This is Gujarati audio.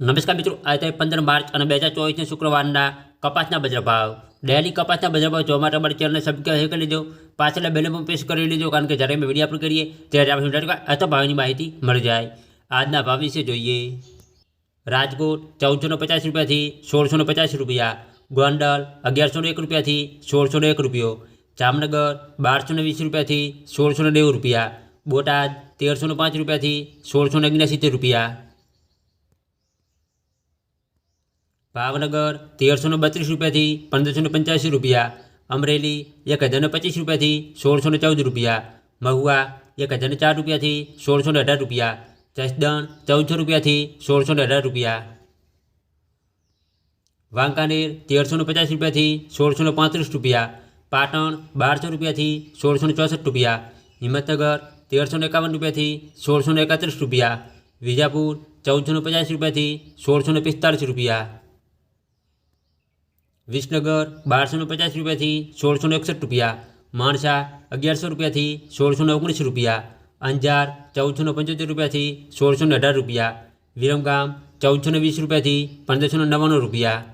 નમસ્કાર મિત્રો, આજે પંદર માર્ચ અને બે હજાર ચોવીસના શુક્રવારના કપાસના બજાર ભાવ. ડેલી કપાસના બજાર ભાવ જોવા માટે અમારી ચેનલને સબસ્ક્રાઈબ કરી લેજો. પાછળના બેલ પણ પ્રેસ કરી લેજો, કારણ કે જ્યારે અમે વીડિયો અપલોડ કરીએ, ત્યારે આપણે અથવા ભાવની માહિતી મળી જાય. આજના ભાવ વિશે જોઈએ. રાજકોટ ચૌદસો પચાસ રૂપિયાથી સોળસો પચાસ રૂપિયા. ગોંડલ અગિયારસો એક રૂપિયાથી સોળસો એક રૂપિયો. જામનગર બારસો વીસ રૂપિયાથી સોળસો નેવું રૂપિયા. બોટાદ તેરસો પાંચ રૂપિયાથી સોળસો ઓગણસિત્તેર રૂપિયા. ભાવનગર તેરસો બત્રીસ રૂપિયાથી પંદરસો પંચ્યાસી રૂપિયા અમરેલી એક હજાર પચીસ રૂપિયાથી સોળસો ચૌદ રૂપિયા મહુવા એક હજાર ચાર રૂપિયાથી સોળસો અઢાર રૂપિયા જસદણ ચૌદસો રૂપિયાથી સોળસો અઢાર રૂપિયા વાંકાનેર તેરસો પચાસ રૂપિયાથી સોળસો પાંત્રીસ રૂપિયા પાટણ બારસો રૂપિયાથી સોળસો ચોસઠ રૂપિયા હિંમતનગર તેરસો એકાવન રૂપિયાથી સોળસો એકત્રીસ રૂપિયા વિજાપુર ચૌદસો પચાસ રૂપિયાથી સોળસો પિસ્તાળીસ રૂપિયા વિસનગર બારસો પચાસ રૂપિયાથી સોળસો એકસઠ રૂપિયા, માણસા અગિયારસો રૂપિયાથી સોળસો ઓગણીસ રૂપિયા, અંજાર ચૌદસો પંચોતેર રૂપિયાથી સોળસો અઢાર રૂપિયા, વિરમગામ ચૌદસો વીસ રૂપિયાથી પંદરસો નવ્વાણું રૂપિયા